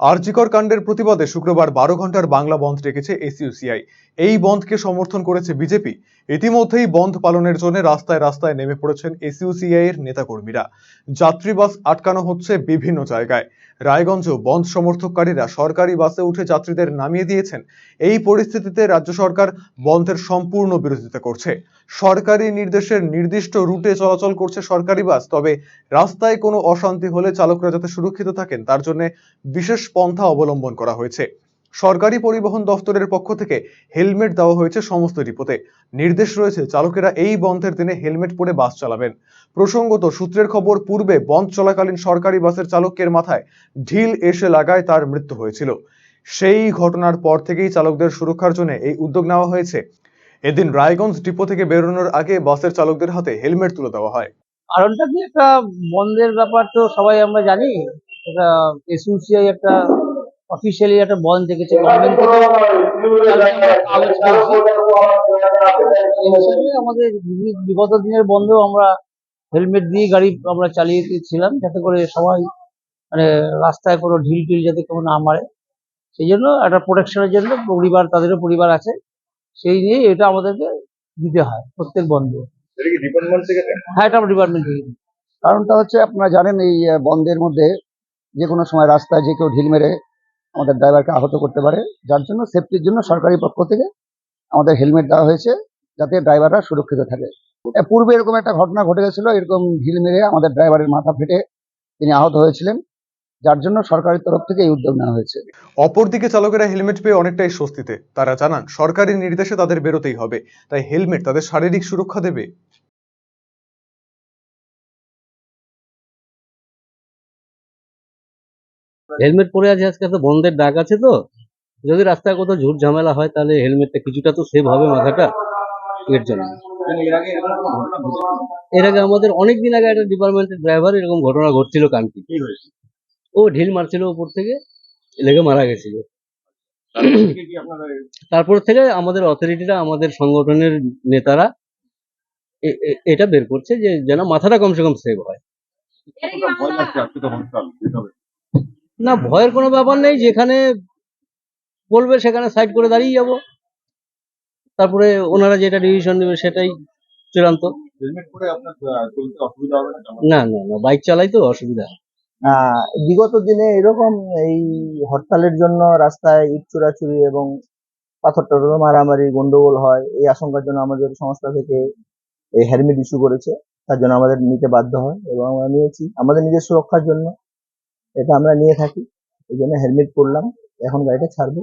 আরজিকর কাণ্ডের প্রতিবাদে শুক্রবার বারো ঘণ্টার বাংলা বন্ধ ডেকেছে এসইউসিআই। এই বন্ধকে সমর্থন করেছে বিজেপি। ইতিমধ্যেই বন্ধ পালনের জন্য রাস্তায় রাস্তায় নেমে পড়েছেন এসইউসিআই এর নেতাকর্মীরা। যাত্রী বাস আটকানো হচ্ছে বিভিন্ন জায়গায়। রায়গঞ্জেও বন্ধ সমর্থককারীরা সরকারি বাসে উঠে যাত্রীদের নামিয়ে দিয়েছেন। এই পরিস্থিতিতে রাজ্য সরকার বন্ধের সম্পূর্ণ বিরোধিতা করছে। সরকারি নির্দেশের নির্দিষ্ট রুটে চলাচল করছে সরকারি বাস, তবে রাস্তায় কোনো অশান্তি হলে চালকরা যাতে সুরক্ষিত থাকেন, তার জন্য বিশেষ পন্থা অবলম্বন করা হয়েছে। সরকারি পরিবহন দফতরের পক্ষ থেকে হেলমেট দেওয়া হয়েছে সমস্ত ডিপোতে। নির্দেশ রয়েছে, চালকেরা এই বন্ধের দিনে হেলমেট পরে বাস চালাবেন। প্রসঙ্গত, সূত্রের খবর, পূর্বে বন্ধ চলাকালীন সরকারি বাসের চালকের মাথায় ঢিল এসে লাগায় তার মৃত্যু হয়েছিল। সেই ঘটনার পর থেকেই চালকদের সুরক্ষার জন্য এই উদ্যোগ নেওয়া হয়েছে। এদিন রায়গঞ্জ ডিপো থেকে বেরোনোর আগে বাসের চালকদের হাতে হেলমেট তুলে দেওয়া হয়। কারণটা কি? একটা বন্ধের ব্যাপার তো সবাই আমরা জানি। একটা অফিসিয়ালি একটা বন্ধ দেখেছে গভর্নমেন্ট থেকে। আমাদের বিগত দিনের বন্ধেও আমরা হেলমেট দিয়ে গাড়ি আমরা চালিয়েছিলাম যাতে করে সবাই মানে রাস্তায় কোনো ঢিল টিল যাতে কেউ না মারে। সেই জন্য একটা প্রোটেকশনের জন্য পরিবার তাদেরও পরিবার আছে। সেই নিয়ে এটা আমাদেরকে দিতে হয় প্রত্যেক বন্ধে। হ্যাঁ এটা আমরা ডিপার্টমেন্ট থেকে কারণটা হচ্ছে আপনারা জানেন এই বন্ধের মধ্যে যে কোনো সময় রাস্তায় যে কেউ ঢিল মেরে আমাদের ড্রাইভারকে আহত করতে পারে। যার জন্য সেফটির জন্য সরকারি পক্ষ থেকে আমাদের হেলমেট দেওয়া হয়েছে যাতে ড্রাইভাররা সুরক্ষিত থাকে। পূর্বে এরকম একটা ঘটনা ঘটে গেছিল, এরকম ঢিল মেরে আমাদের ড্রাইভারের মাথা ফেটে তিনি আহত হয়েছিলেন, যার জন্য সরকারের তরফ থেকে এই উদ্যোগ নেওয়া হয়েছে। অপরদিকে চালকেরা হেলমেট পেয়ে অনেকটাই স্বস্তিতে। তারা জানান সরকারি নির্দেশে তাদের বেরোতেই হবে, তাই হেলমেট তাদের শারীরিক সুরক্ষা দেবে। হেলমেট পরে আছে আজকে তো বন্ধের ডাক আছে তো। যদি রাস্তায় কোথাও ঝুট ঝামেলা হয় তাহলে হেলমেটটা কিছুটা তো সেভ হবে মাথাটা এর জন্য। এর আগে আমাদের অনেক দিন আগে একটা ডিপার্টমেন্টের ড্রাইভার এরকম ঘটনা ঘটছিল কানকি। ও ঢিল মারছিল উপর থেকে লেগে মারা গেছিল। তারপর থেকে আমাদের অথরিটিরা আমাদের সংগঠনের নেতারা এটা বের করছে যে যেন মাথাটা কমসে কম সেভ হয়। না ভয়ের কোনো ব্যাপার নেই যেখানে বলবে সেখানে সাইড করে দাঁড়িয়ে যাব। তারপরে ওনারা যেটা ডিসিশন নেবে সেটাই চূড়ান্ত। না না না বাইক চালাই তো অসুবিধা আহ, বিগত দিনে এরকম এই হরতালের জন্য রাস্তায় ইট চুরাচুরি এবং পাথর টাথর মারামারি গন্ডগোল হয় এই আশঙ্কার জন্য আমাদের সংস্থা থেকে এই হেলমেট ইস্যু করেছে। তার জন্য আমাদের নিতে বাধ্য হয় এবং আমরা নিয়েছি। আমাদের নিজের সুরক্ষার জন্য এটা আমরা নিয়ে থাকি, এই জন্য হেলমেট পরলাম, এখন গাড়িটা ছাড়বো।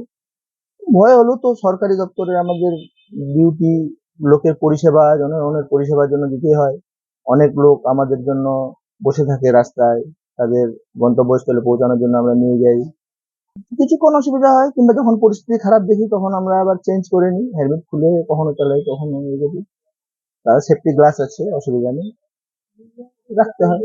ভয় হলো তো সরকারি দপ্তরে আমাদের ডিউটি লোকের পরিষেবা জনগণের পরিষেবার জন্য দিতেই হয়। অনেক লোক আমাদের জন্য বসে থাকে রাস্তায়, তাদের গন্তব্যস্থলে পৌঁছানোর জন্য আমরা নিয়ে যাই। কিছুক্ষণ অসুবিধা হয়, কিংবা যখন পরিস্থিতি খারাপ দেখি, তখন আমরা আবার চেঞ্জ করে নিই। হেলমেট খুলে কখনো চালাই, কখনো নিয়ে যাবি তার সেফটি গ্লাস আছে, অসুবিধা নেই। রাখতে হয়।